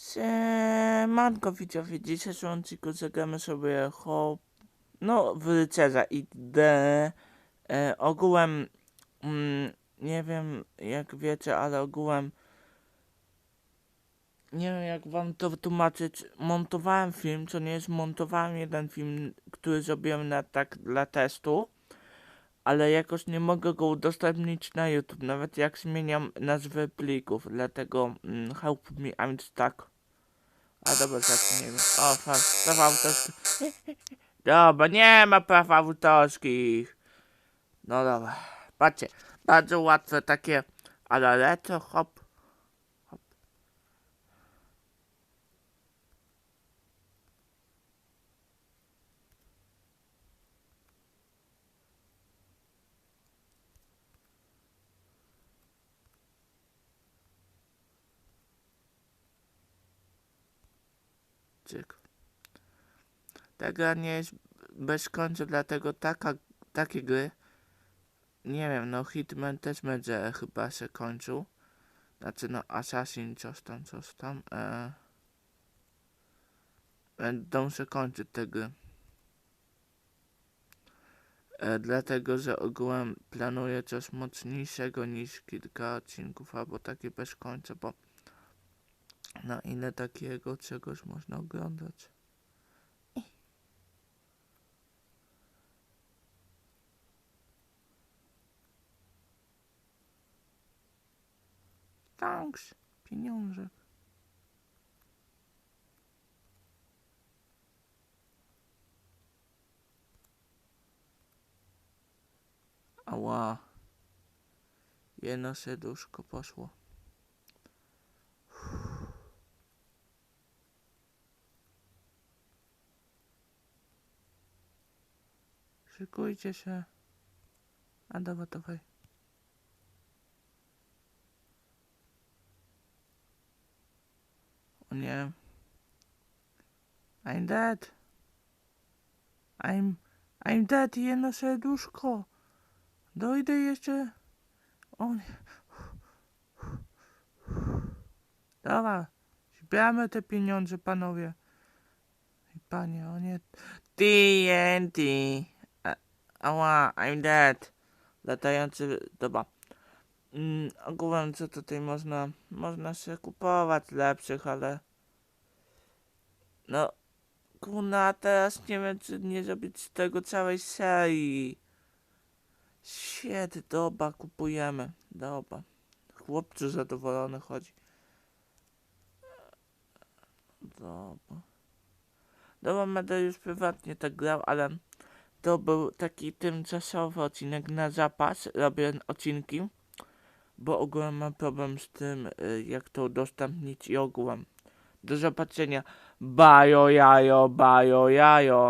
Siemanko widzowie, w dzisiejszym odcinku zagramy sobie hop... No, w rycerza idę. E, ogółem, mm, nie wiem jak wiecie, ale ogółem nie wiem jak wam to wytłumaczyć. Montowałem film, co nie jest, montowałem jeden film, który zrobiłem na tak dla testu. Ale jakoś nie mogę go udostępnić na YouTube, nawet jak zmieniam nazwy plików, dlatego mm, help me, I'm stuck. A dobra, zacznijmy. O, fakt, prawa autorskie. Dobra, nie ma praw autorskich. No dobra, patrzcie, bardzo łatwe takie, ale lecę, hop. Cyk. Ta gra nie jest bez końca, dlatego taka, takie gry, nie wiem, no Hitman też będzie chyba się kończył. Znaczy no Assassin coś tam, coś tam. E, będą się kończyć te gry. E, dlatego, że ogółem planuję coś mocniejszego niż kilka odcinków, albo takie bez końca, bo na ile takiego czegoś można oglądać. Thanks, pieniążek. Ała. Jedno serduszko poszło. Szykujcie się. A dobra, dawaj. O nie. I'm dead. I'm... I'm dead. Jedno serduszko. Dojdę jeszcze. O nie. Dobra. Zbieramy te pieniądze, panowie. I panie, o nie. TNT. Ała, I'm dead. Latający... Dobra. Mm, ogółem co tutaj można... Można się kupować lepszych, ale... No... Kurna, teraz nie wiem, czy nie zrobić z tego całej serii. Shit, dobra, kupujemy. Dobra. Chłopcu zadowolony chodzi. Dobra. Dobra, będę już prywatnie tak grał, ale to był taki tymczasowy odcinek na zapas. Robię odcinki, bo ogółem mam problem z tym, y, jak to udostępnić i ogółem. Do zobaczenia. Bajo jajo, bajo jajo.